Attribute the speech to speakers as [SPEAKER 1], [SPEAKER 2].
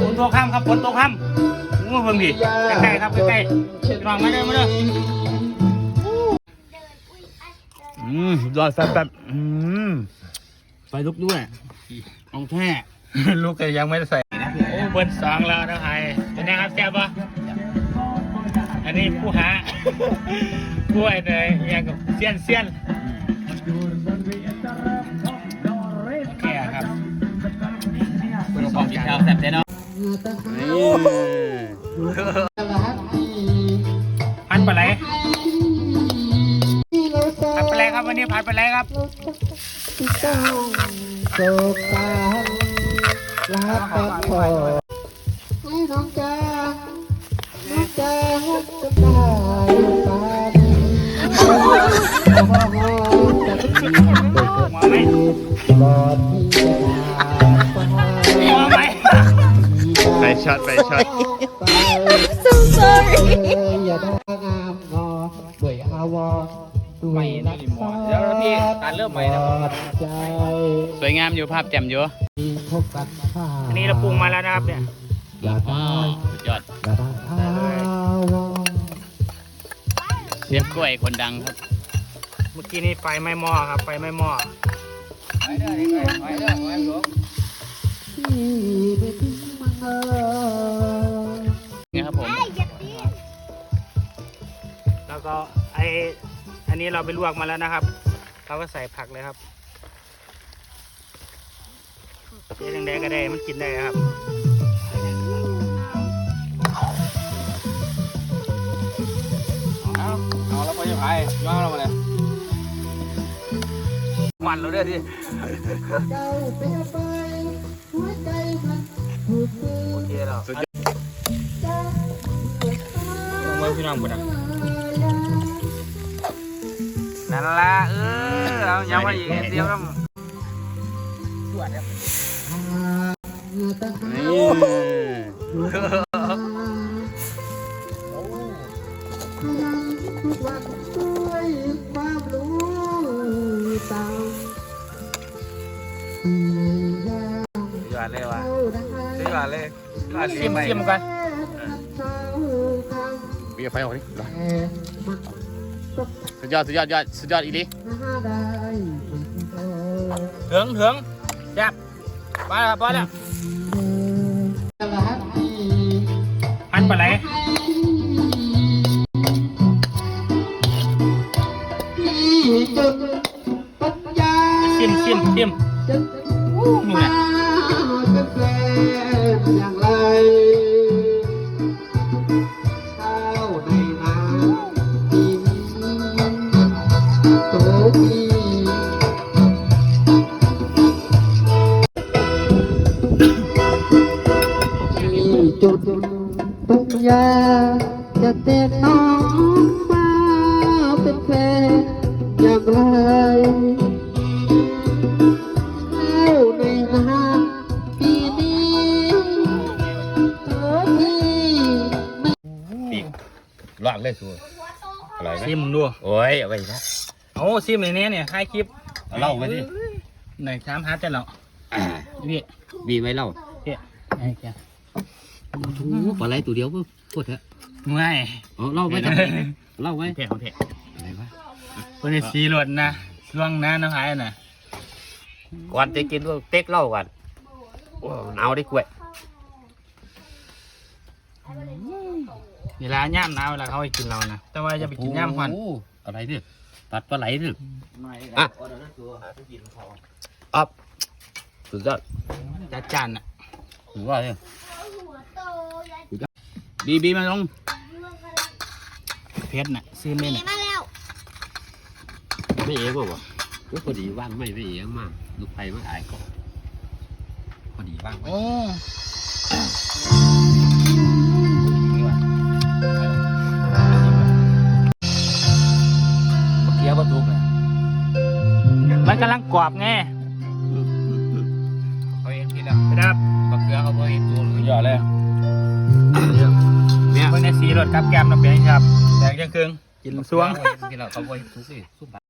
[SPEAKER 1] ฝนตกค่ำครับฝนตกค่ำงูเบิ่งดิใกล้ๆครับใกล้ๆพี่น้องมาเด้อมาเด้ออืมสุดยอดแซ่บๆอืมไฟลุกด้วยเอาแท้ลูกก็ยังไม่ได้ใส่โอ้เบิร์นสองแล้วนะไอ้เป็นไงครับแซ่บปะอันนี้ผู้หาผู้ไอ้เนี่ยยังกับเซียนเซียน พันปลาไหลพันปลาไหลครับวันนี้พันปลาไหลครับ
[SPEAKER 2] โศกาลาปัดพอให้น้องจ้าน้องจ้าจะได้ปานจะ
[SPEAKER 1] หมอไหม
[SPEAKER 2] บอดที่
[SPEAKER 3] ช็อตไปช็อต
[SPEAKER 2] ไป so sorry อย่าได้งามงอเบื่ออาวรไม่รักษา
[SPEAKER 1] เดี๋ยวพี่ตัดเริ่มใหม่นะ
[SPEAKER 2] ใจ
[SPEAKER 1] สวยงามอยู่ภาพแจ่มอยู่
[SPEAKER 2] พบกันข้า
[SPEAKER 1] อันนี้เราปรุงมาแล้วนะครับเนี่ย
[SPEAKER 2] อย่าได้
[SPEAKER 1] สุดยอด
[SPEAKER 2] อย่าได้อาวร
[SPEAKER 1] เสียบกล้วยคนดังครับ เมื่อกี้นี้ไฟไหม้หม้อครับไฟไหม้หม้อ
[SPEAKER 2] ที่ไม่ทิ้งมั นเลย
[SPEAKER 1] นี่ครับผม แล้วก็ไออันนี้เราไปลวกมาแล้วนะครับ เราก็ใส่ผักเลยครับเจ๊แดงๆก็ได้มันกินได้ครับ
[SPEAKER 3] เอาเอาแล้วไปยังไงย้อนเรามาเลย
[SPEAKER 1] มันเราเด้อที่
[SPEAKER 2] เจ้าเปลี่ยน
[SPEAKER 3] สุดยอด
[SPEAKER 2] จ้าเกิดมา
[SPEAKER 1] เมื่อพี่น้องบุญนะนั่นละเออเอายังมาอีกนิดเดียวครับ
[SPEAKER 2] เหงื่อตาหา
[SPEAKER 3] นี่
[SPEAKER 2] พลังทุกวันด้วยความรู้ต่างที่ยาก
[SPEAKER 1] ยอดเลยว่ะ
[SPEAKER 2] เท่าได้
[SPEAKER 1] ยอดเลย ชิมชิมกัน
[SPEAKER 2] เท่าทาง
[SPEAKER 3] มีไฟออกดิ
[SPEAKER 2] แต่มัน
[SPEAKER 3] สุดยอดสุดยอดยอดสุดยอดอีดิ
[SPEAKER 2] หาได้ไม่พอ
[SPEAKER 1] ถึงถึงจับมาแล้วมาแล้วพันปลาไหล
[SPEAKER 2] จนปัญญา
[SPEAKER 1] ชิมชิมชิม
[SPEAKER 2] จะรู้มาเป็นแฟนอย่างไรข้าวในนาดินโตพี่ที่จุดปัญญาจะเต้นน้อง
[SPEAKER 3] ลากเลยสัวอะไรไหม
[SPEAKER 1] ชิมดู
[SPEAKER 3] โอ้ยเอาไปนะ
[SPEAKER 1] โอ้ชิมในนี้เนี่ยให้คลิป
[SPEAKER 3] เอาเหล่าไปดิ
[SPEAKER 1] หน่อยถามหาแต่เราพี่
[SPEAKER 3] บีไว้เหล่า
[SPEAKER 1] พี่ไอ้แก
[SPEAKER 3] ปลาไหลตัวเดียวก็โคตรเถอะ
[SPEAKER 1] ไม่
[SPEAKER 3] เอาเหล่าไว้จังเหล่าไว้
[SPEAKER 1] เผ็ดของเผ็ด
[SPEAKER 3] อะไรวะ
[SPEAKER 1] คนนี้สีหลดนะช่วงน้าน้ำหายน่ะ
[SPEAKER 3] ก่อนจะกินก็เต็กเหล่าก่อนโอ้หนาวได้กล้วย
[SPEAKER 1] เวลาย่ามหนาวเวลาเขาให้กินเรานะแต่ว่าจะไปกินย่ามควัน
[SPEAKER 3] โอ้อะไรเนี่ยตัดปลาไหลเนี่ยอะอัพสุดยอด
[SPEAKER 1] จัดจานน่ะ
[SPEAKER 3] ถือว่าเนี่ยบีบีมาลง
[SPEAKER 1] เพชรน่ะซื้อเม่น่ะ
[SPEAKER 3] ไม่เอ๋บ่วะก็พอดีว่างไม่ไม่เอ๋มากลูกไฟไม่อายก็พอดีว่างไว้
[SPEAKER 1] โอ้
[SPEAKER 3] เกียร์ประตูเลย
[SPEAKER 1] มันกำลังกรอบไง
[SPEAKER 3] เขาเองกินแล้ว
[SPEAKER 1] นะครับ
[SPEAKER 3] บักเกลือเขาบ่เห็นตัวเลยยอดเลย
[SPEAKER 1] เนี่ยคนนี้สีหลดกับแกมเราเปลี่ยนครับแดงจังครึ่งกินสวง
[SPEAKER 3] กินแล้วเขาบ่เห็นทุกสิ่ง